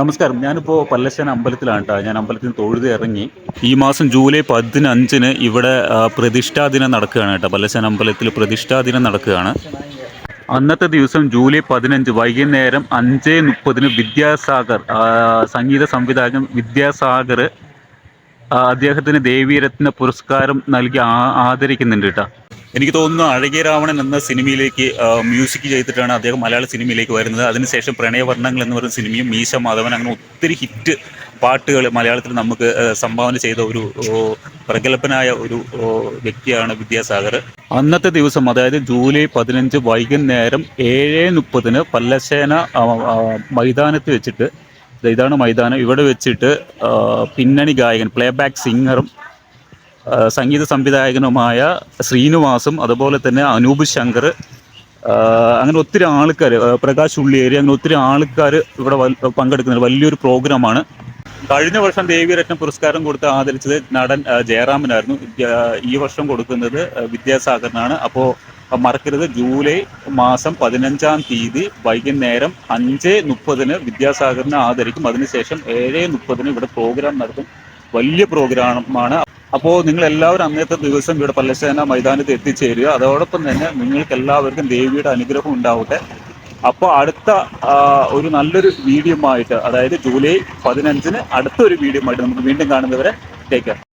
നമസ്കാരം. ഞാനിപ്പോൾ പല്ലശ്ശന അമ്പലത്തിലാണ് കേട്ടോ ഞാൻ അമ്പലത്തിൽ നിന്ന് തൊഴുത് ഇറങ്ങി. ഈ മാസം ജൂലൈ പതിനഞ്ചിന് ഇവിടെ പ്രതിഷ്ഠാ ദിനം നടക്കുകയാണ് കേട്ടോ പല്ലശ്ശന അമ്പലത്തിൽ പ്രതിഷ്ഠാ ദിനം നടക്കുകയാണ്. അന്നത്തെ ദിവസം ജൂലൈ പതിനഞ്ച് വൈകുന്നേരം അഞ്ച് മുപ്പതിന് വിദ്യാസാഗർ സംഗീത സംവിധായകൻ വിദ്യാസാഗർ അദ്ദേഹത്തിന് ദേവീരത്ന പുരസ്കാരം നൽകി ആദരിക്കുന്നുണ്ട് കേട്ടോ എനിക്ക് തോന്നുന്നു അഴകിയ രാവണൻ എന്ന സിനിമയിലേക്ക് മ്യൂസിക് ചെയ്തിട്ടാണ് അദ്ദേഹം മലയാള സിനിമയിലേക്ക് വരുന്നത്. അതിനുശേഷം പ്രണയവർണങ്ങൾ എന്ന് പറയുന്ന സിനിമയും മീശ മാധവൻ അങ്ങനെ ഒത്തിരി ഹിറ്റ് പാട്ടുകൾ മലയാളത്തിൽ നമുക്ക് സംഭാവന ചെയ്ത ഒരു പ്രഗത്ഭനായ ഒരു വ്യക്തിയാണ് വിദ്യാസാഗർ. അന്നത്തെ ദിവസം അതായത് ജൂലൈ പതിനഞ്ച് വൈകുന്നേരം ഏഴ് മുപ്പതിന് ആ, മൈതാനത്ത് വെച്ചിട്ട് ഇതാണ് മൈതാനം. ഇവിടെ വെച്ചിട്ട് പിന്നണി ഗായകൻ പ്ലേബാക്ക് സിംഗറും സംഗീത സംവിധായകനുമായ ശ്രീനിവാസും അതുപോലെ തന്നെ അനൂപ് ശങ്കർ അങ്ങനെ ഒത്തിരി ആൾക്കാർ പ്രകാശ് ഉള്ളിയേരി അങ്ങനെ ഒത്തിരി ആൾക്കാർ ഇവിടെ പങ്കെടുക്കുന്നുണ്ട്. വലിയൊരു പ്രോഗ്രാമാണ്. കഴിഞ്ഞ വർഷം ദേവിരത്ന പുരസ്കാരം കൊടുത്ത് ആദരിച്ചത് നടൻ ജയറാമനായിരുന്നു. ഈ വർഷം കൊടുക്കുന്നത് വിദ്യാസാഗറിനാണ്. അപ്പോൾ മറക്കരുത്. ജൂലൈ മാസം പതിനഞ്ചാം തീയതി വൈകുന്നേരം അഞ്ച് മുപ്പതിന് വിദ്യാസാഗറിനെ ആദരിക്കും. അതിനുശേഷം ഏഴ് മുപ്പതിന് ഇവിടെ പ്രോഗ്രാം നടത്തും. വലിയ പ്രോഗ്രാമാണ്. അപ്പോൾ നിങ്ങൾ എല്ലാവരും അന്നത്തെ ദിവസം ഇവിടെ പല്ലശേന മൈതാനത്ത് എത്തിച്ചേരുക. അതോടൊപ്പം തന്നെ നിങ്ങൾക്ക് എല്ലാവർക്കും ദേവിയുടെ അനുഗ്രഹം ഉണ്ടാവട്ടെ. അപ്പോൾ അടുത്ത ഒരു നല്ലൊരു വീഡിയോ ആയിട്ട് അതായത് ജൂലൈ പതിനഞ്ചിന് അടുത്തൊരു വീഡിയോ ആയിട്ട് നമുക്ക് വീണ്ടും കാണുന്നവരെ ടേക്ക് കെയർ